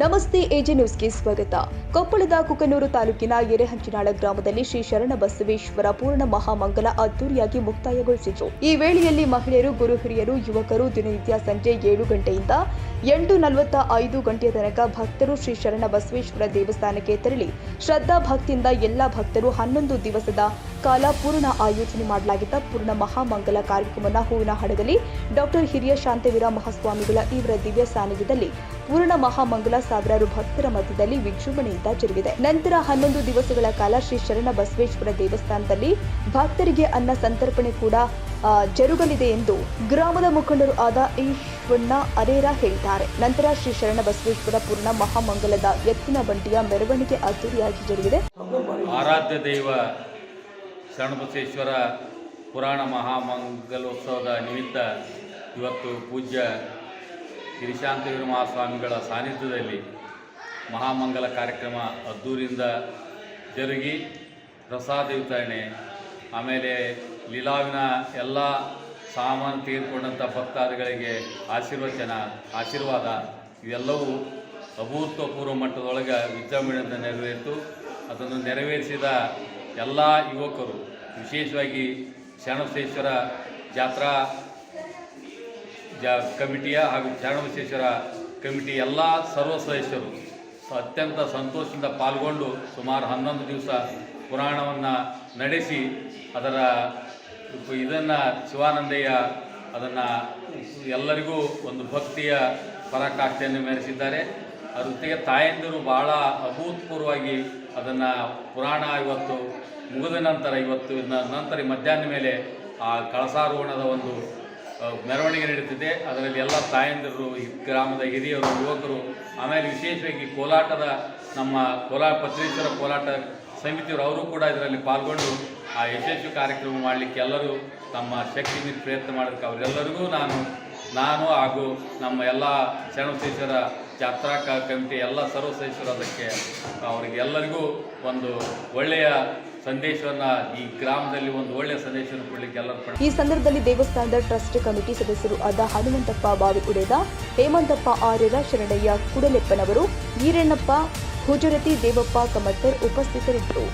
ನಮಸ್ತೆ ಎಜೆ ನ್ಯೂಸ್ಗೆ ಸ್ವಾಗತ. ಕೊಪ್ಪಳದ ಕುಕನೂರು ತಾಲೂಕಿನ ಎರೆಹಂಚಿನಾಳ ಗ್ರಾಮದಲ್ಲಿ ಶ್ರೀ ಶರಣ ಬಸವೇಶ್ವರ ಪೂರ್ಣ ಮಹಾಮಂಗಲ ಅದ್ದೂರಿಯಾಗಿ ಮುಕ್ತಾಯಗೊಳಿಸಿತು. ಈ ವೇಳೆಯಲ್ಲಿ ಮಹಿಳೆಯರು, ಗುರು ಹಿರಿಯರು, ಯುವಕರು ದಿನನಿತ್ಯ ಸಂಜೆ ಏಳು ಗಂಟೆಯಿಂದ ಎಂಟು ನಲವತ್ತ ಐದು ಗಂಟೆಯ ತನಕ ಭಕ್ತರು ಶ್ರೀ ಶರಣ ಬಸವೇಶ್ವರ ದೇವಸ್ಥಾನಕ್ಕೆ ತೆರಳಿ ಶ್ರದ್ಧಾ ಭಕ್ತಿಯಿಂದ ಎಲ್ಲ ಭಕ್ತರು ಹನ್ನೊಂದು ದಿವಸದ ಕಾಲ ಪೂರ್ಣ ಆಯೋಜನೆ ಮಾಡಲಾಗಿದ್ದ ಪೂರ್ಣ ಮಹಾಮಂಗಲ ಕಾರ್ಯಕ್ರಮವನ್ನು ಹೂವಿನ ಹಡಗಲಿ ಡಾಕ್ಟರ್ ಹಿರಿಯ ಶಾಂತವೀರ ಮಹಾಸ್ವಾಮಿಗಳ ಇವರ ದಿವ್ಯ ಸಾನ್ನಿಧ್ಯದಲ್ಲಿ ಪೂರ್ಣ ಮಹಾಮಂಗಲ ಸಾವಿರಾರು ಭಕ್ತರ ಮಧ್ಯದಲ್ಲಿ ವಿಜೃಂಭಣೆಯಿಂದ ಜರುಗಿದೆ. ನಂತರ ಹನ್ನೊಂದು ದಿವಸಗಳ ಕಾಲ ಶ್ರೀ ಶರಣ ಬಸವೇಶ್ವರ ದೇವಸ್ಥಾನದಲ್ಲಿ ಭಕ್ತರಿಗೆ ಅನ್ನ ಸಂತರ್ಪಣೆ ಕೂಡ ಜರುಗಲಿದೆ ಎಂದು ಗ್ರಾಮದ ಮುಖಂಡರು ಆದ ಈಶ್ವಣ್ಣ ಅರೇರ ಹೇಳಿದ್ದಾರೆ. ನಂತರ ಶ್ರೀ ಶರಣ ಬಸವೇಶ್ವರ ಪೂರ್ಣ ಮಹಾಮಂಗಲದ ಎತ್ತಿನ ಬಂಡಿಯ ಮೆರವಣಿಗೆ ಅದ್ದೂರಿಯಾಗಿ ಜರುಗಿದೆ. ಆರಾಧ್ಯ ದೈವ ಶರಣಬಸವೇಶ್ವರ ಪುರಾಣ ಮಹಾಮಂಗಲೋತ್ಸವದ ನಿಮಿತ್ತ ಇವತ್ತು ಪೂಜ್ಯ ಗಿರಿಶಾಂತವೀರ ಮಹಾಸ್ವಾಮಿಗಳ ಸಾನ್ನಿಧ್ಯದಲ್ಲಿ ಮಹಾಮಂಗಲ ಕಾರ್ಯಕ್ರಮ ಅದ್ದೂರಿಂದ ಜರುಗಿ ಪ್ರಸಾದ ವಿತರಣೆ, ಆಮೇಲೆ ಲೀಲಾವಿನ ಎಲ್ಲ ಸಾಮಾನು ತೆಗೆದುಕೊಂಡಂಥ ಭಕ್ತಾದಿಗಳಿಗೆ ಆಶೀರ್ವಚನ, ಆಶೀರ್ವಾದ, ಇವೆಲ್ಲವೂ ಅಭೂತಪೂರ್ವ ಮಟ್ಟದೊಳಗೆ ವಿಜೃಂಭಣೆಯಿಂದ ನೆರವೇರಿತು. ಅದನ್ನು ನೆರವೇರಿಸಿದ ಎಲ್ಲ ಯುವಕರು, ವಿಶೇಷವಾಗಿ ಶರಣಬಸವೇಶ್ವರ ಜಾತ್ರಾ, ಜಾ, ಕಮಿಟಿಯ ಹಾಗೂ ಶರಣಬಸವೇಶ್ವರ ಕಮಿಟಿ ಎಲ್ಲ ಸರ್ವ ಸದಸ್ಯರು ಅತ್ಯಂತ ಸಂತೋಷದಿಂದ ಪಾಲ್ಗೊಂಡು ಸುಮಾರು ಹನ್ನೊಂದು ದಿವಸ ಪುರಾಣವನ್ನು ನಡೆಸಿ ಅದರ ಇದನ್ನು ಶಿವಾನಂದಯ್ಯ ಅದನ್ನು ಎಲ್ಲರಿಗೂ ಒಂದು ಭಕ್ತಿಯ ಪರಾಕಾಷ್ಠೆಯನ್ನು ಮೆರೆಸಿದ್ದಾರೆ. ಜೊತೆಗೆ ತಾಯಂದಿರು ಭಾಳ ಅಭೂತಪೂರ್ವವಾಗಿ ಅದನ್ನು ಪುರಾಣ ಇವತ್ತು, ಮುಗಿದ ನಂತರ ಇವತ್ತು ನಂತರ ಮಧ್ಯಾಹ್ನ ಮೇಲೆ ಆ ಕಳಸಾರೋಹಣದ ಒಂದು ಮೆರವಣಿಗೆ ನಡೀತಿದೆ. ಅದರಲ್ಲಿ ಎಲ್ಲ ತಾಯಂದಿರು, ಈ ಗ್ರಾಮದ ಹಿರಿಯರು, ಯುವಕರು, ಆಮೇಲೆ ವಿಶೇಷವಾಗಿ ಕೋಲಾಟದ ನಮ್ಮ ಕೋಲಾ ಪತ್ರೇಶ್ವರ ಕೋಲಾಟ ಸಮಿತಿಯವರು, ಅವರು ಕೂಡ ಇದರಲ್ಲಿ ಪಾಲ್ಗೊಂಡು ಆ ಯಶಸ್ವಿ ಕಾರ್ಯಕ್ರಮ ಮಾಡಲಿಕ್ಕೆ ಎಲ್ಲರೂ ತಮ್ಮ ಶಕ್ತಿ ಪ್ರಯತ್ನ ಮಾಡೋದಕ್ಕೆ ಅವರೆಲ್ಲರಿಗೂ ನಾನು ನಾನು ಹಾಗೂ ನಮ್ಮ ಎಲ್ಲ ಶರಣಬಸವೇಶ್ವರ ಜಾತ್ರಾ ಕಮಿಟಿ ಎಲ್ಲ ಸರ್ವ ಸದಸ್ಯರು ಅದಕ್ಕೆ ಅವರಿಗೆಲ್ಲರಿಗೂ ಒಂದು ಒಳ್ಳೆಯ ಸಂದೇಶವನ್ನು ಈ ಗ್ರಾಮದಲ್ಲಿ ಒಂದು ಒಳ್ಳೆಯ ಸಂದೇಶವನ್ನು ಕೊಡಲಿಕ್ಕೆ ಎಲ್ಲರೂ ಈ ಸಂದರ್ಭದಲ್ಲಿ ದೇವಸ್ಥಾನದ ಟ್ರಸ್ಟ್ ಕಮಿಟಿ ಸದಸ್ಯರು ಆದ ಹನುಮಂತಪ್ಪ ಬಾವಿ ಉಡೇದ, ಹೇಮಂತಪ್ಪ ಆರ್ಯರ ಶರಣಯ್ಯ ಕುಡಲೆಪ್ಪನವರು, ಈರಣ್ಣಪ್ಪ ಹುಜುರತಿ ದೇವಪ್ಪ ಕಮತ್ತರ್ ಉಪಸ್ಥಿತರಿದ್ದರು.